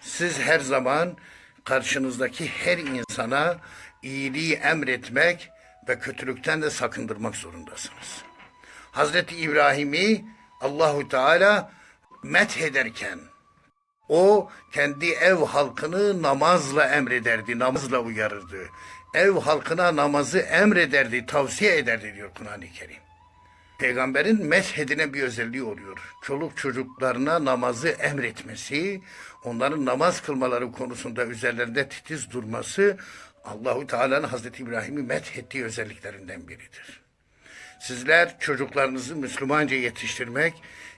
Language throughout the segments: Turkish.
Siz her zaman karşınızdaki her insana iyiliği emretmek ve kötülükten de sakındırmak zorundasınız. Hazreti İbrahim'i Allahu Teala met ederken o kendi ev halkını namazla emrederdi, namazla uyarırdı. Ev halkına namazı emrederdi, tavsiye ederdi diyor Kur'an-ı Kerim. Peygamberin meshedine bir özelliği oluyor. Çoluk çocuklarına namazı emretmesi, onların namaz kılmaları konusunda üzerlerinde titiz durması Allahu Teala'nın Hazreti İbrahim'i methettiği özelliklerinden biridir. Sizler çocuklarınızı Müslümanca yetiştirmek,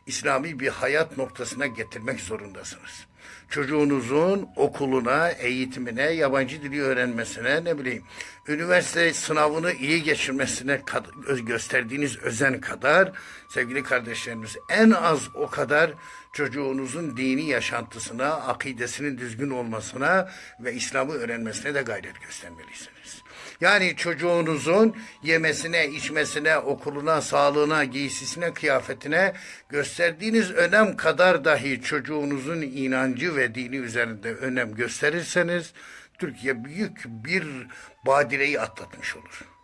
İslami bir hayat noktasına getirmek zorundasınız. Çocuğunuzun okuluna, eğitimine, yabancı dili öğrenmesine, ne bileyim, üniversite sınavını iyi geçirmesine gösterdiğiniz özen kadar, sevgili kardeşlerimiz, en az o kadar çocuğunuzun dini yaşantısına, akidesinin düzgün olmasına ve İslam'ı öğrenmesine de gayret göstermelisiniz. Yani çocuğunuzun yemesine, içmesine, okuluna, sağlığına, giysisine, kıyafetine gösterdiğiniz önem kadar dahi çocuğunuzun inancı ve dini üzerinde önem gösterirseniz Türkiye büyük bir badireyi atlatmış olur.